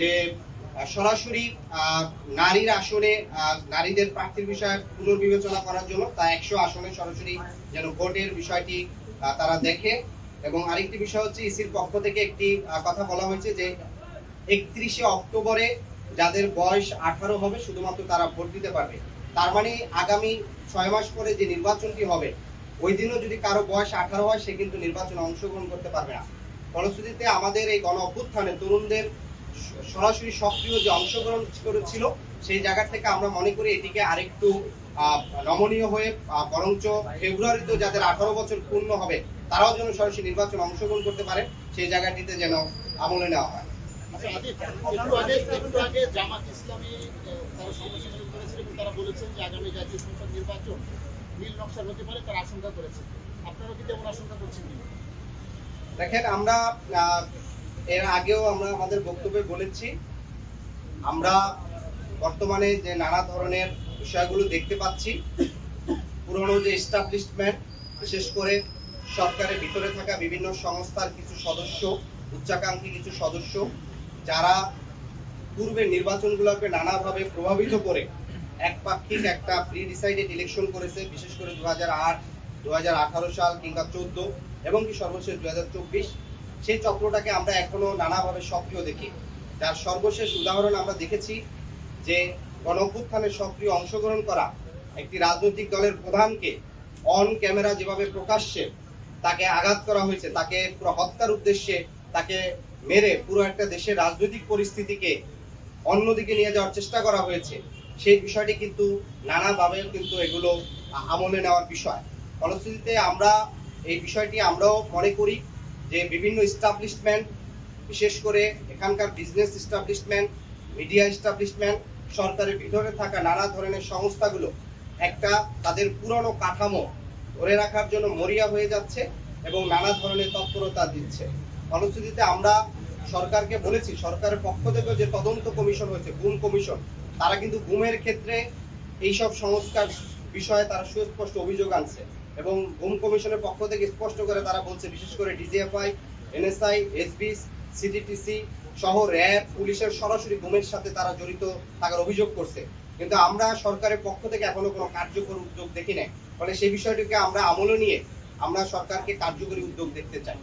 যে সরাসরি নারীর আসনে নারীদের প্রার্থীর বিষয়ে পুনর্বিবেচনা করার জন্য তা একশো আসনে সরাসরি যেন ভোটের বিষয়টি তারা দেখে। এবং আরেকটি বিষয় হচ্ছে ইসির পক্ষ থেকে একটি কথা বলা হয়েছে যে, একত্রিশে অক্টোবরে যাদের বয়স আঠারো হবে শুধুমাত্র তারা ভোট দিতে পারবে। তার মানে আগামী ছয় মাস পরে যে নির্বাচনটি হবে, ওই দিনও যদি কারও বয়স আঠারো হয়, সে কিন্তু নির্বাচনে অংশগ্রহণ করতে পারবে না। ফলশ্রুতিতে আমাদের এই গণ অভ্যুত্থানে তরুণদের সরাসরি সক্রিয় যে অংশগ্রহণ করেছিল সেই জায়গা থেকে আমরা মনে করি এটিকে আরেকটু নমনীয় হয়ে বরঞ্চ ফেব্রুয়ারিতে যাদের আঠারো বছর পূর্ণ হবে তারাও যেন সরাসরি নির্বাচন অংশগ্রহণ করতে পারে সেই জায়গাটিতে যেন আমলে নেওয়া হয়। আচ্ছা, নির্বাচন নীল নকশার হতে পারে তার আশঙ্কা করেছেন আপনারা কি তেমন আশঙ্কা করছেন কিনা? দেখেন, আমরা এর আগেও আমরা আমাদের বক্তব্যে বলেছি, আমরা বর্তমানে যে নানা ধরনের বিষয়গুলো দেখতে পাচ্ছি, পুরনো যে এস্টাবলিশমেন্ট বিশেষ করে সরকারের ভিতরে থাকা বিভিন্ন সংস্থার কিছু সদস্য, উচ্চাকাঙ্ক্ষী কিছু সদস্য, যারা পূর্বের নির্বাচনগুলোকে নানাভাবে প্রভাবিত করে একপাক্ষিক একটা প্রি ডিসাইডেড ইলেকশন করেছে, বিশেষ করে দু হাজার আট দু সাল কিংবা চোদ্দ। এবং কি সর্বশেষ দু হাজার চব্বিশ, সেই চক্রটাকে আমরা এখনও নানাভাবে সক্রিয় দেখি। যার সর্বশেষ উদাহরণ আমরা দেখেছি যে গণ সক্রিয় অংশগ্রহণ করা একটি রাজনৈতিক দলের প্রধানকে অন ক্যামেরা যেভাবে প্রকাশ্যে তাকে আঘাত করা হয়েছে, তাকে পুরো হত্যার উদ্দেশ্যে তাকে মেরে পুরো একটা দেশের রাজনৈতিক পরিস্থিতিকে অন্যদিকে নিয়ে যাওয়ার চেষ্টা করা হয়েছে, সেই বিষয়টি কিন্তু নানাভাবে কিন্তু এগুলো আমলে নেওয়ার বিষয়। ফলশ্রুতিতে আমরা এই বিষয়টি আমরাও মনে করি যে বিভিন্ন ইস্টাবলিশমেন্ট বিশেষ করে এখানকার বিজনেস ইস্টাবলিশমেন্ট মিডিয়া ইস্টাবলিশমেন্ট সরকারের ভিতরে থাকা নানা ধরনের সংস্থাগুলো একটা তাদের পুরনো কাঠামো ধরে রাখার জন্য মরিয়া হয়ে যাচ্ছে এবং নানা ধরনের তৎপরতা দিচ্ছে। ফলশ্রুতিতে আমরা সরকারকে বলেছি, সরকারের পক্ষ থেকে যে তদন্ত কমিশন হয়েছে, গুম কমিশন, তারা কিন্তু গুমের ক্ষেত্রে এইসব সংস্কার বিষয়ে তারা সুস্পষ্ট অভিযোগ আনছে এবং গুম কমিশনের পক্ষ থেকে স্পষ্ট করে তারা বলছে, বিশেষ করে ডিজিএফআই, এনএসআই, এসবি সিটিটিসি সহ র্যাব, পুলিশের সরাসরি গুমের সাথে তারা জড়িত থাকার অভিযোগ করছে। কিন্তু আমরা সরকারের পক্ষ থেকে এখনও কোনো কার্যকর উদ্যোগ দেখি নাই। ফলে সেই বিষয়টিকে আমরা আমলে নিয়ে আমরা সরকারকে কার্যকরী উদ্যোগ দেখতে চাই।